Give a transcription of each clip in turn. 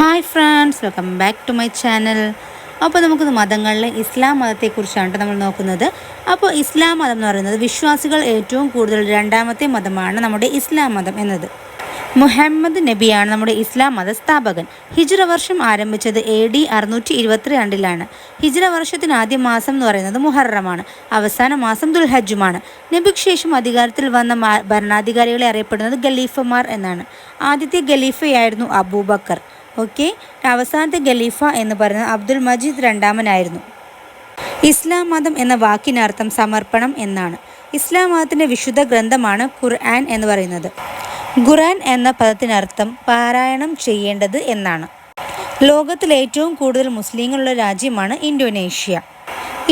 Hi friends welcome back to my channel. അപ്പോൾ നമുക്ക് മതങ്ങളിലെ ഇസ്ലാം മതത്തെക്കുറിച്ചാണ് നമ്മൾ നോക്കുന്നത്. അപ്പോൾ ഇസ്ലാം മതം എന്ന് പറയുന്നത് വിശ്വാസികൾ ഏറ്റവും കൂടുതൽ രണ്ടാമത്തെ മതമാണ് നമ്മുടെ ഇസ്ലാം മതം എന്നത്. മുഹമ്മദ് നബിയാണ് നമ്മുടെ ഇസ്ലാം മത സ്ഥാപകൻ ഹിജ്ര വർഷം ആരംഭിച്ചത് എ ഡി അറുന്നൂറ്റി ഇരുപത്തിരണ്ടിലാണ് ഹിജ്ര വർഷത്തിന് ആദ്യ മാസം എന്ന് പറയുന്നത് മുഹറമാണ്. അവസാന മാസം ദുൽഹജ്ജുമാണ്. നബിക്ക് ശേഷം അധികാരത്തിൽ വന്ന ഭരണാധികാരികളെ അറിയപ്പെടുന്നത് ഖലീഫമാർ എന്നാണ്. ആദ്യത്തെ ഖലീഫയായിരുന്നു അബൂബക്കർ. ഓക്കെ. അവസാനത്തെ ഖലീഫ എന്ന് പറയുന്നത് അബ്ദുൽ മജീദ് രണ്ടാമനായിരുന്നു. ഇസ്ലാം മതം എന്ന വാക്കിനർത്ഥം സമർപ്പണം എന്നാണ്. ഇസ്ലാം മതത്തിന്റെ വിശുദ്ധ ഗ്രന്ഥമാണ് ഖുർആൻ എന്ന് പറയുന്നത്. ഖുർആൻ എന്ന പദത്തിനർത്ഥം പാരായണം ചെയ്യേണ്ടത് എന്നാണ്. ലോകത്തിൽ ഏറ്റവും കൂടുതൽ മുസ്ലിങ്ങളുള്ള രാജ്യമാണ് ഇന്തോനേഷ്യ.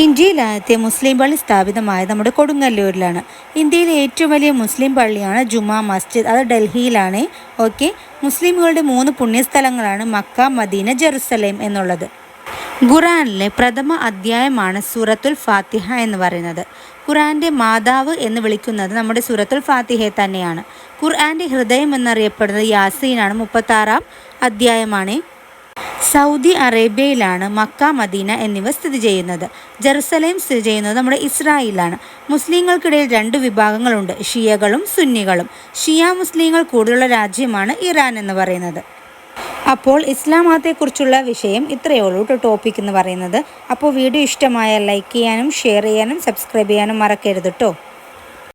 ഇന്ത്യയിൽ ആദ്യത്തെ മുസ്ലിം പള്ളി സ്ഥാപിതമായ നമ്മുടെ കൊടുങ്ങല്ലൂരിലാണ്. ഇന്ത്യയിലെ ഏറ്റവും വലിയ മുസ്ലിം പള്ളിയാണ് ജുമാ മസ്ജിദ്. അത് ഡൽഹിയിലാണ്. ഓക്കെ. മുസ്ലിമുകളുടെ മൂന്ന് പുണ്യസ്ഥലങ്ങളാണ് മക്ക മദീന ജെറുസലേം എന്നുള്ളത്. ഖുറാനിലെ പ്രഥമ അധ്യായമാണ് സൂറത്തുൽ ഫാത്തിഹ എന്ന് പറയുന്നത്. ഖുറാന്റെ മാതാവ് എന്ന് വിളിക്കുന്നത് നമ്മുടെ സൂറത്തുൽ ഫാത്തിഹയെ തന്നെയാണ്. ഖുർആന്റെ ഹൃദയം എന്നറിയപ്പെടുന്നത് യാസീനാണ്. മുപ്പത്താറാം അധ്യായമാണ്. സൗദി അറേബ്യയിലാണ് മക്ക മദീന എന്നിവ സ്ഥിതി ചെയ്യുന്നത്. ജെറുസലേം സ്ഥിതി ചെയ്യുന്നത് നമ്മുടെ ഇസ്രായേലാണ് മുസ്ലിങ്ങൾക്കിടയിൽ രണ്ട് വിഭാഗങ്ങളുണ്ട് ഷിയകളും സുന്നികളും. ഷിയ മുസ്ലിങ്ങൾ കൂടുതലുള്ള രാജ്യമാണ് ഇറാൻ എന്ന് പറയുന്നത്. അപ്പോൾ ഇസ്ലാം മതത്തെക്കുറിച്ചുള്ള വിഷയം ഇത്രയേ ഉള്ളൂ കേട്ടോ ടോപ്പിക് എന്ന് പറയുന്നത്. അപ്പോൾ വീഡിയോ ഇഷ്ടമായാൽ ലൈക്ക് ചെയ്യാനും ഷെയർ ചെയ്യാനും സബ്സ്ക്രൈബ് ചെയ്യാനും മറക്കരുത് കേട്ടോ.